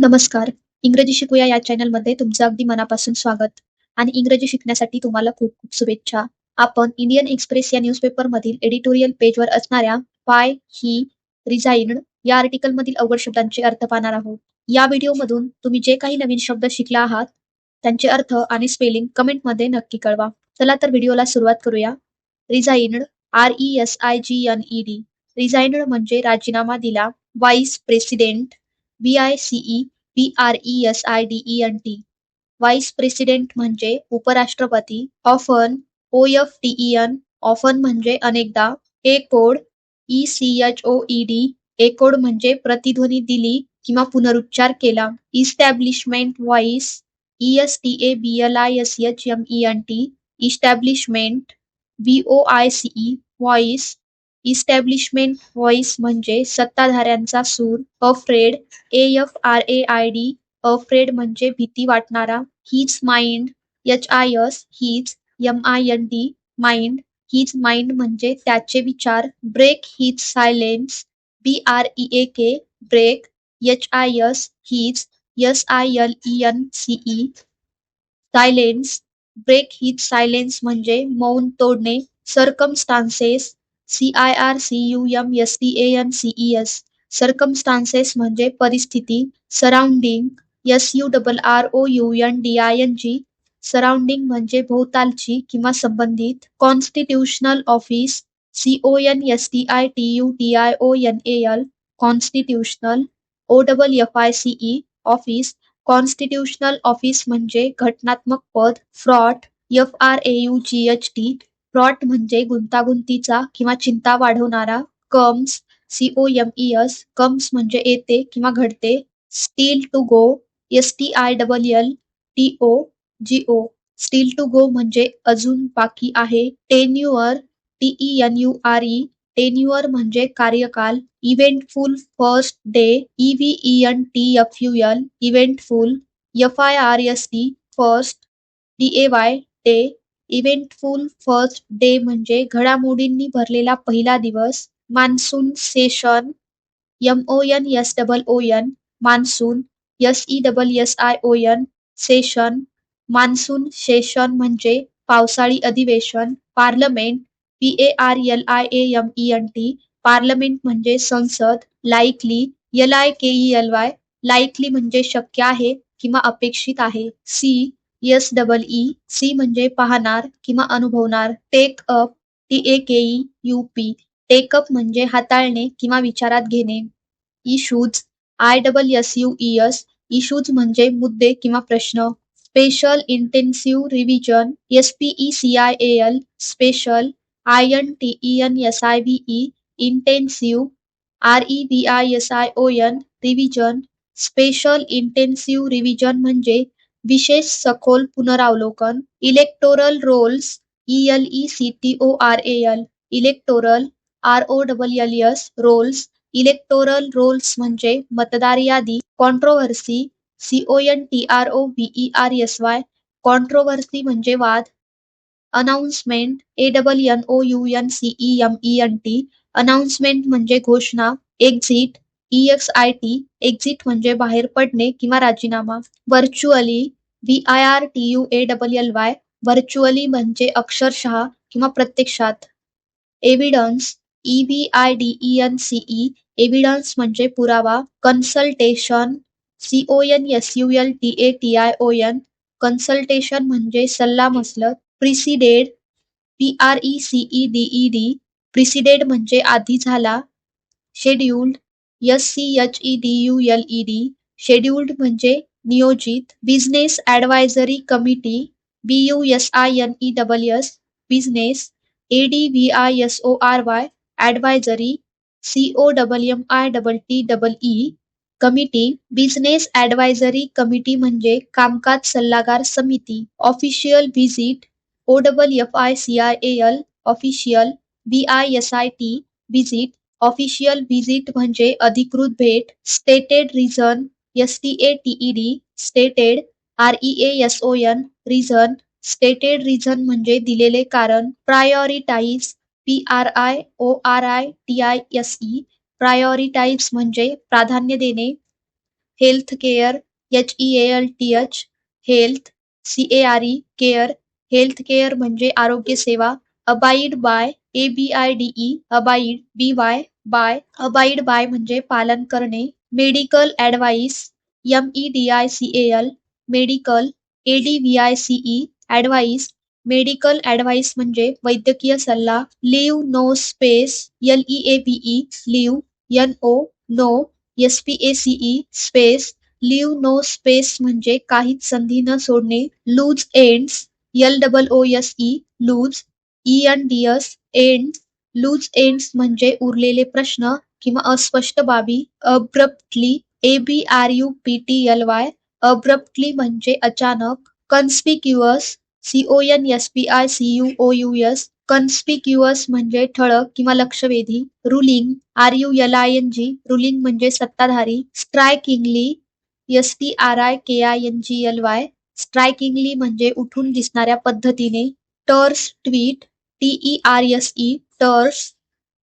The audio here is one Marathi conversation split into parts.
नमस्कार. इंग्रजी शिकूया या चॅनलमध्ये तुमचं अगदी मनापासून स्वागत आणि इंग्रजी शिकण्यासाठी तुम्हाला खूप खूप शुभेच्छा. आपण इंडियन एक्सप्रेस या न्यूजपेपरमधील एडिटोरियल पेजवर असणाऱ्या पाय ही रिझाईन्ड या आर्टिकलमधील अवघड शब्दांचे अर्थ पाहणार आहोत. या व्हिडिओमधून तुम्ही जे काही नवीन शब्द शिकला आहात, त्यांचे अर्थ आणि स्पेलिंग कमेंटमध्ये नक्की कळवा. चला तर व्हिडिओला सुरुवात करूया. रिझाईन्ड आर-ई-एस-आय-जी-एन-ई-डी रिझाईन्ड म्हणजे राजीनामा दिला. Vice president B I C E B R E S I D E N T vice president म्हणजे उपराष्ट्रपती often O F T E N often म्हणजे अनेकदा echoed E C H O E D echoed म्हणजे प्रतिध्वनी दिली किंवा पुनरुच्चार केला. Establishment voice E S T A B L I S H M E N T establishment B O I C E voice establishment voice म्हणजे सत्ताधाऱ्यांचा सूर. अफ्रेड ए-एफ-आर-ए-आय-डी अफ्रेड म्हणजे भीती वाटणारा. His mind H-I-S his M-I-N-D mind his mind म्हणजे त्याचे विचार. Break his silence बी-आर-ई-ए-के break H-I-S his S-I-L-E-N-C-E silence break his silence म्हणजे मौन तोडणे. Circumstances CEIR C U M एसडीएएम CES circumstances म्हणजे परिस्थिती. Surrounding S U double R O U N D I N G surrounding म्हणजे भोवतालची किंवा संबंधित. Constitutional office C O N S T I T U T I O N A L constitutional O double F I C E office constitutional office म्हणजे घटनात्मक पद. Fraught F R A U G H T fraught म्हणजे गुंतागुंतीचा किंवा चिंता वाढवणारा. कम्स सी-ओ-एम-ई-एस कम्स म्हणजे येते किंवा घडते. Still to go एस-टी-आय-डबल-एल-टी-ओ-जी-ओ steel to go म्हणजे अजून बाकी आहे. टेन्युअर टी-ई-एन-यू-आर-ई टेन्युअर म्हणजे कार्यकाल. Eventful first day E-V-E-N-T-F-you-L eventful F-I-R-S-T first डी-ए-वाय day eventful first day म्हणजे घडामोडींनी भरलेला पहिला दिवस. Monsoon session एम-ओ-एन-एस-डबल-ओ-एन monsoon एस-ई-डबल-एस-आय-ओ-एन session monsoon session म्हणजे पावसाळी अधिवेशन. पार्लमेंट पी-ए-आर-एल-आय-ए-एम-ई-एन-टी पार्लमेंट म्हणजे संसद. लाईकली एल-आय-के-ई-एल-वाय लाईकली म्हणजे शक्य आहे किंवा अपेक्षित आहे. सी एस-डबल-ई सी म्हणजे पाहणार किंवा अनुभवणार. Take up T A K E U P take up म्हणजे हाताळणे किंवा विचारात घेणे. इशूज आय-डबल-एस-यू-ई-एस इशूज म्हणजे मुद्दे किंवा प्रश्न. Special intensive revision एस-पी-ई-सी-आय-ए-एल special I-N-T-E-N-S-I-V-E intensive आर-ई-व्ही-आय-एस-आय-ओ-एन revision special intensive revision म्हणजे विशेष सखोल पुनरावलोकन. Electoral Rolls ई-एल-ई-सी-टी-ओ-आर-ए-एल electoral आर-ओ-डबल-एल-एस Rolls electoral rolls म्हणजे मतदार यादी. Controversy C O N T R O V R S Y controversy म्हणजे वाद. अनाउन्समेंट ए-डबल-एन-ओ-यू-एन-सी-ई-एम-ई-एन-टी अनाउन्समेंट म्हणजे घोषणा. एक्झिट ई-एक्स-आय-टी एक्झिट म्हणजे बाहेर पडणे किंवा राजीनामा. व्हर्च्युअली व्ही-आय-आर-टी-यू-ए-डबल-एल-वाय व्हर्च्युअली म्हणजे अक्षरशः किंवा प्रत्यक्षात. एव्हिडन्स ई-व्ही-आय-डी-ई-एन-सी-ई एव्हिडन्स म्हणजे पुरावा. कन्सल्टेशन सी-ओ-एन-एस-यू-एल-टी-ए-टी-आय-ओ-एन कन्सल्टेशन म्हणजे सल्लामसलत. प्रिसिडेड पी-आर-ई-सी-ई-डी-ई-डी प्रिसिडेड म्हणजे आधी झाला. Scheduled S C H E D U L E D scheduled म्हणजे नियोजित business advisory committee B U S I N E double S business A D V I S O R Y advisory C O double M I double T double E committee business advisory committee म्हणजे कामकाज सल्लागार समिती official visit O double F I C I A L official B I S I T visit official visit म्हणजे अधिकृत भेट. Stated reason एस-टी-ए-टी-ई-डी stated आर-ई-ए-एस-ओ-एन reason stated reason म्हणजे दिलेले कारण. प्रायोरिटाईज पी-आर-आय-ओ-आर-आय-टी-आय-एस-ई प्रायोरिटाईज म्हणजे प्राधान्य देणे. Health care H E L T H health C A R E care health care म्हणजे आरोग्य सेवा abide by A B I D E abide B Y bye abide bye म्हणजे पालन करणे medical advice M E D I C L medical A D V I C E advice medical advice म्हणजे वैद्यकीय सल्ला leave no space L E A B E leave N O no S P A C E space leave no space म्हणजे काहीच संधी न सोडणे loose ends L double O S E loose E N D S end loose ends म्हणजे उरलेले प्रश्न किंवा अस्पष्ट बाबी. Abruptly A B R U P T L Y abruptly म्हणजे अचानक. Conspicuous C O N S P I C U O U S conspicuous म्हणजे ठळक किंवा लक्षवेधी. Ruling R U L I N G ruling म्हणजे सत्ताधारी. Strikingly S T R I K I N G L Y strikingly म्हणजे उठून दिसणाऱ्या पद्धतीने. Terse tweet T E R S E terse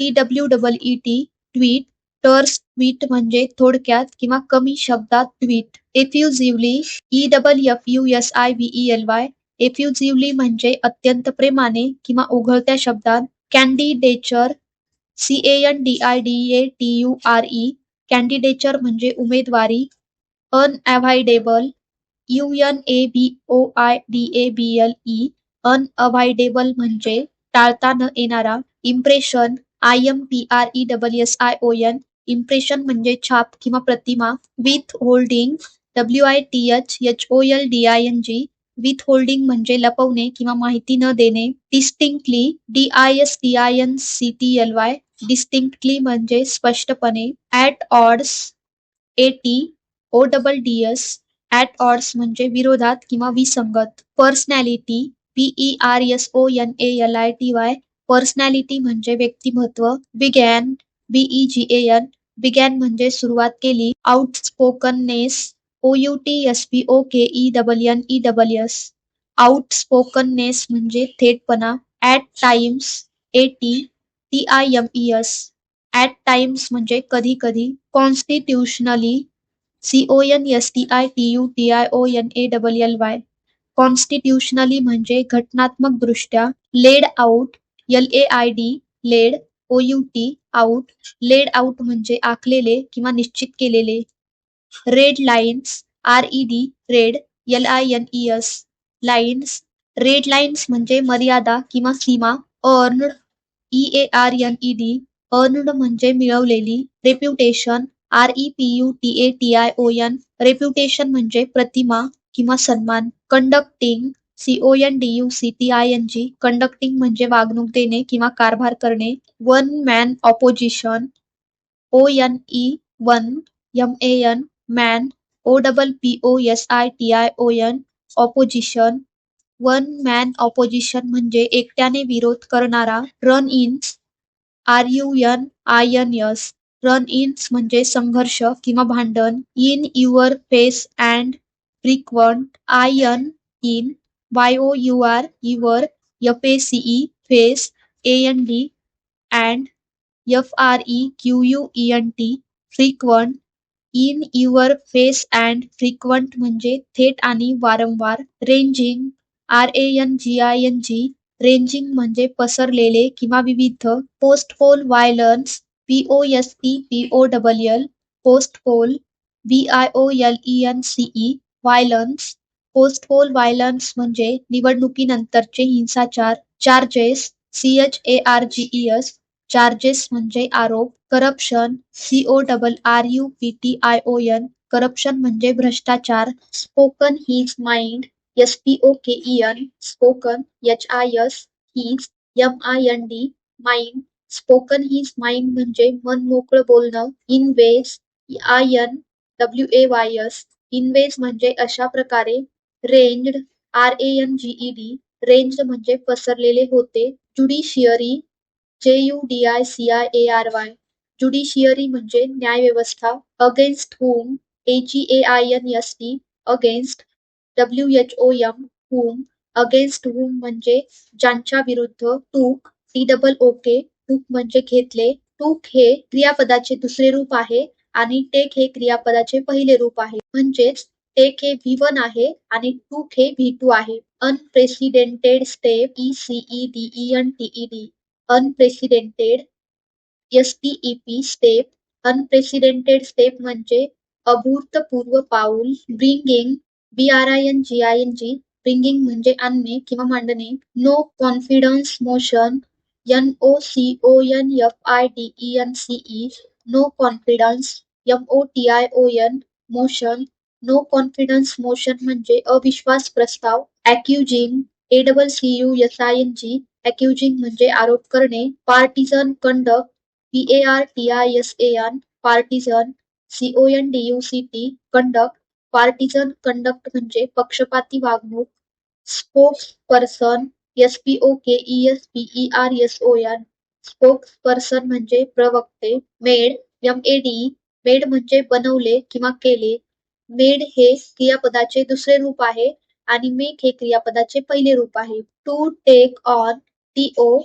T W double E T tweet terse tweet म्हणजे थोडक्यात किंवा कमी शब्दात tweet effusively E double F U S I V E L Y effusively म्हणजे अत्यंत प्रेमाने किंवा ओघळत्या शब्दात. Candidature C A N D I D A T U R E candidature म्हणजे उमेदवारी. Unavoidable U N A B O I D A B L E unavoidable म्हणजे टाळता न येणारा impression I M P R E double S I O N impression म्हणजे छाप किंवा प्रतिमा withholding W I T H H O L D I N G with holding म्हणजे लपवणे किंवा माहिती न देणे distinctly D I S T I N C T L Y distinctly म्हणजे स्पष्टपणे at odds A T O double D S at odds म्हणजे विरोधात किंवा विसंगत personality P E R S O N A L I T Y personality म्हणजे व्यक्तिमत्व began B E G A N began म्हणजे सुरुवात केली outspokenness O U T S P O K E double N E double S outspokenness म्हणजे थेटपणा at times A T T I M E S at times म्हणजे कधी कधी constitutionally C O N S T I T U T I O N A double L Y constitutionally घटनात्मक दृष्ट्या laid out L A I D laid O U T out laid out म्हणजे आखलेले किंवा निश्चित केलेले. Red lines R E D red L I N E S lines red lines म्हणजे मर्यादा किंवा सीमा earned E A R N E D earned म्हणजे मिळवलेली reputation R E P U T A T I O N reputation म्हणजे प्रतिमा किंवा सन्मान. Conducting C D U C T I N G conducting म्हणजे वागणूक देणे किंवा कारभार करणे one man opposition O N E one M A N man O double P O S I T I O N opposition one man opposition म्हणजे एकट्याने विरोध करणारा run ins R U N I N S run ins म्हणजे संघर्ष किंवा भांडण in your face and frequent ion in biour your FACE, face, AND, and FREQUENT, frequent, in your face and frequent म्हणजे थेट आणि वारंवार ranging R A N G I N G ranging म्हणजे पसरलेले किंवा विविध post poll violence P O S P P O double L post poll B I O L E N C E violence post poll violence म्हणजे निवडणुकीनंतरचे हिंसाचार charges C H A R G E S charges म्हणजे आरोप corruption C O double R U P T I O N corruption म्हणजे भ्रष्टाचार spoken his mind S P O K E N spoken H I S his M I N D mind spoken his mind म्हणजे मन मोकळं बोलणं in ways I N W A Y S in ways म्हणजे अशा प्रकारे ranged R A N G E D range म्हणजे पसरलेले होते. Judiciary J U D I C I A R Y judiciary म्हणजे न्यायव्यवस्था against whom A G A I N S T against W H O M whom against whom म्हणजे ज्यांच्या विरुद्ध टूक टी डबल ओके टूक म्हणजे घेतले. टूक हे क्रियापदाचे दुसरे रूप आहे. आणि टेक हे क्रियापदाचे पहिले रूप आहे. म्हणजेच टेक हे व्ही वन आहे आणि टूक हे व्ही टू आहे. Unprecedented step E C E D E N T E D. Unprecedented S T E P step. Unprecedented step म्हणजे अभूतपूर्व पाऊल bringing B R I N G I N G bringing म्हणजे आणणे किंवा मांडणे. No confidence motion N O C O N F I D E N C E no confidence M O T I O N motion no confidence motion म्हणजे अविश्वास प्रस्ताव accusing A double C U S I N G accusing म्हणजे आरोप करणे partisan conduct P A R T I S A N partisan C O N D U C T conduct partisan conduct म्हणजे पक्षपाती वागणूक spokesperson S K E S P E R S O N spokesperson म्हणजे प्रवक्ते made M A D made म्हणजे बनवले किंवा केले. मेड हे क्रियापदाचे दुसरे रूप आहे आणि मेक हे क्रियापदाचे पहिले रूप आहे. To take on T O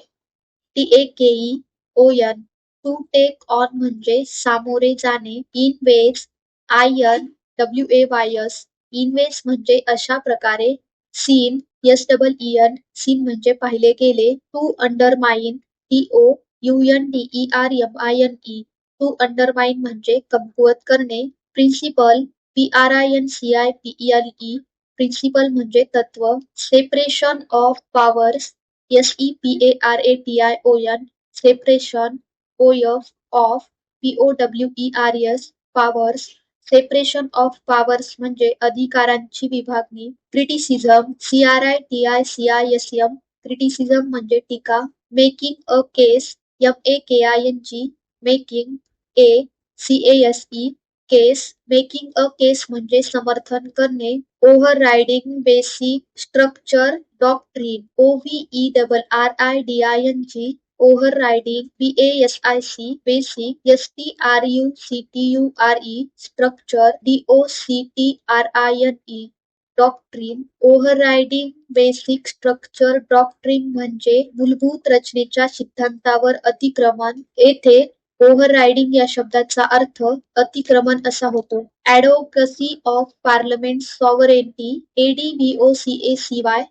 T A K E O N to take on म्हणजे सामोरे जाणे in ways I N W A Y S invest म्हणजे अशा प्रकारे scene S double E N scene म्हणजे पाहिले गेले टू अंडरमाइन टीओ,यूएनडीईआरएमआयएनई टू अंडरमाइन म्हणजे कमकुवत करणे. प्रिन्सिपल पीआरआयएनसीआयपीईएलई प्रिन्सिपल म्हणजे तत्व. Separation of powers एसईपीएआरएटीआयओएन separation of of S powers separation of powers म्हणजे अधिकारांची विभागणी. क्रिटिसिझम एम क्रिटिसिझम म्हणजे टीका making a case M A K I N G making A C S E case making a case म्हणजे समर्थन करणे overriding basic structure doctrine O V E double R I D I N G overriding B A S I C basic S T R U C T U R E structure D O C T R I N E doctrine overriding basic structure doctrine म्हणजे मूलभूत रचनेच्या सिद्धांतावर अतिक्रमण. येथे ओव्हररायडिंग या शब्दाचा अर्थ अतिक्रमण असा होतो. Advocacy of parliament sovereignty A D V O C A C Y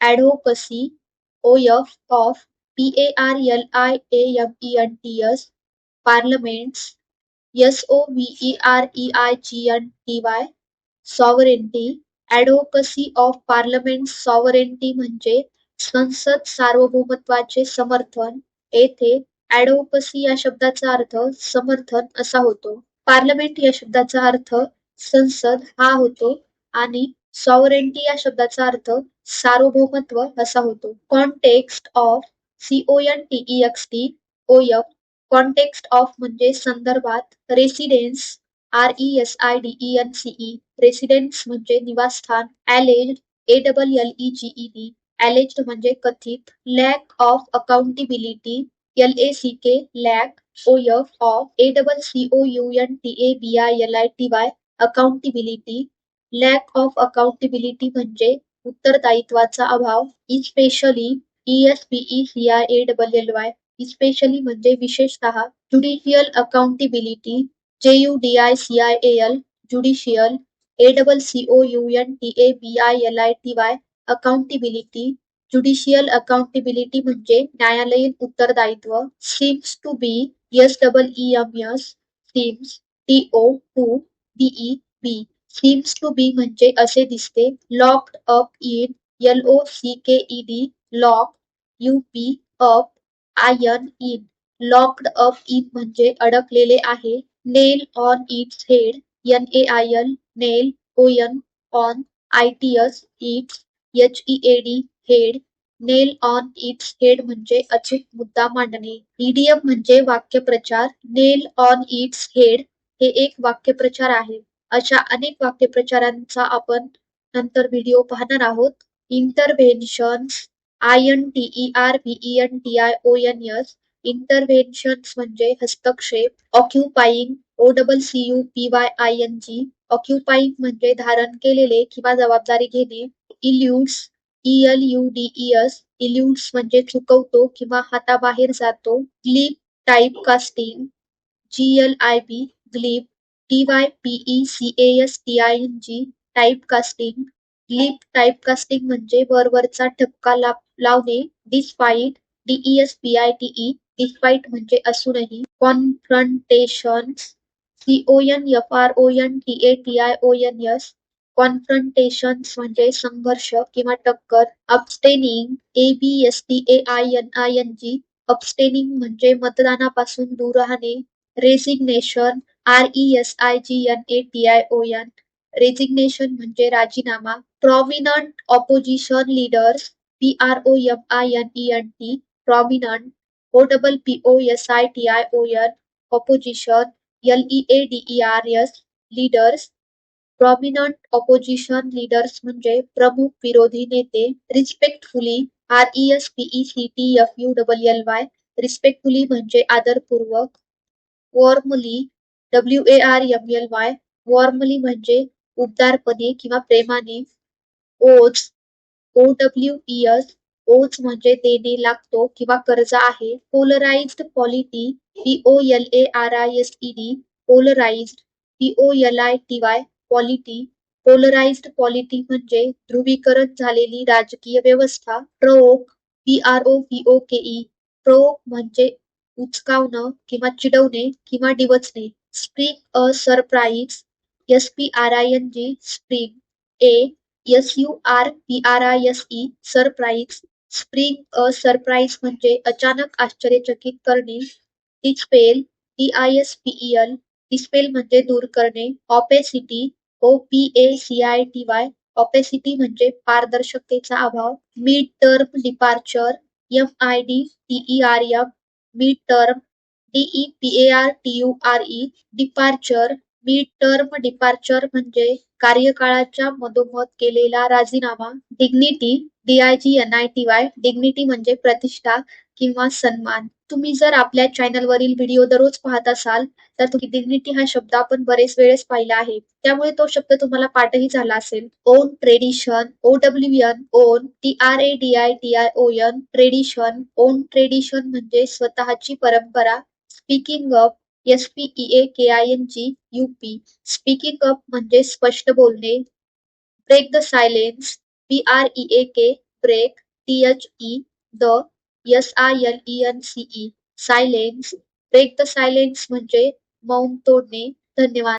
advocacy O F of P A R L I M E N T S parliaments S O V advocacy of parliament sovereignty म्हणजे संसद सार्वभौमत्वाचे समर्थन. येथे ऍडव्होकसी या शब्दाचा अर्थ समर्थन असा होतो. पार्लमेंट या शब्दाचा अर्थ संसद हा होतो आणि सॉवरेंटी या शब्दाचा अर्थ सार्वभौमत्व असा होतो. Context of C O N T E X T O F context of म्हणजे संदर्भात residence R E S I D E N C E residence म्हणजे निवासस्थान. Alleged A double L E G E D alleged म्हणजे कथित. Lack of accountability L A C K lack O F of A double C O U N T A B I L I T Y accountability lack of accountability म्हणजे उत्तरदायित्वाचा अभाव especially E C I A double L Y especially म्हणजे विशेषतः judicial accountability J U D I C I A L judicial A double C O U N T A B I L I T Y accountability judicial accountability म्हणजे न्यायालयीन उत्तरदायित्व seems to be S double E M S seems O to B E B seems to be म्हणजे असे दिसते locked up in L O C K E D lock U P up I N in locked up in म्हणजे अडकलेले आहे nail on its head N A I L nail O N, on I T S its H E A D head. Nail on its head म्हणजे अचूक मुद्दा मांडणे. ईडीएम म्हणजे वाक्यप्रचार. नेल ऑन इट्स हेड हे एक वाक्यप्रचार आहे. अशा अनेक वाक्यप्रचारांचा आपण नंतर व्हिडिओ पाहणार आहोत. Interventions I N T E R V E N T I O N S interventions म्हणजे हस्तक्षेप. Occupying O double C U P Y I N G occupying म्हणजे धारण केलेले किंवा जबाबदारी घेणे eludes E L U D E S eludes म्हणजे चुकवतो किंवा हाताबाहेर जातो glib typecasting G L I B glib T Y P E C A S T I N G typecasting म्हणजे वरवरचा ठपका ला लावणे despite D E S P I T E despite म्हणजे असूनही confrontation C O N F R O N T A T I O N S confrontation म्हणजे संघर्ष किंवा टक्कर abstaining A B S T A I N I N G abstaining म्हणजे मतदानापासून दूर राहणे resignation R E S I G N A T I O N resignation म्हणजे राजीनामा prominent opposition leaders P R O M I N E N T prominent O double P O S I T I O N opposition एल-ई-ए-डी-ई-आर-एस leaders prominent opposition leaders म्हणजे प्रमुख विरोधी नेते रिस्पेक्टफुली आर-ई-एस-पी-ई-सी-टी-एफ-यू-डबल-एल-वाय रिस्पेक्टफुली म्हणजे आदरपूर्वक वॉर्मली डब्ल्यू-ए-आर-एम-एल-वाय वॉर्मली म्हणजे उबदारपणे किंवा प्रेमाने ओ-डब्ल्यू-ई-एस ओज म्हणजे देणे लागतो किंवा कर्ज आहे. Polarised polity P O L A R I S E D polarised P O L I T Y polity polarised polity म्हणजे ध्रुवीकरण झालेली राजकीय व्यवस्था. Provoke P R O P O K E provoke म्हणजे उचकावणं किंवा चिडवणे किंवा डिवचणे. Spring a surprise S P R I N G spring A S U R P R I S E surprise spring a surprise म्हणजे अचानक आश्चर्यचकित करणे. Dispel T I S P L dispel म्हणजे दूर करणे. Opacity O P A C I T Y opacity म्हणजे पारदर्शकतेचा अभाव. Mid term departure M I D T E R M mid term D E P A R T U R E departure mid term departure म्हणजे कार्यकाळाच्या मधोमध केलेला राजीनामा dignity D I N I T Y dignity म्हणजे प्रतिष्ठा किंवा सन्मान. तुम्ही जर आपल्या चॅनलवरील व्हिडिओ दररोज पाहत असाल तर तुम्ही डिग्निटी हा शब्द आपण बरेच वेळेस पाहिला आहे. त्यामुळे तो शब्द तुम्हाला पाठही झाला असेल. Own tradition O W N own T R A D I T I O N tradition own tradition म्हणजे स्वतःची परंपरा speaking up S P E A K I N G U P speaking up म्हणजे स्पष्ट बोलणे. Break the silence P R E A K break T H E the S I L E N C E silence break the silence म्हणजे मौन तोडणे. धन्यवाद.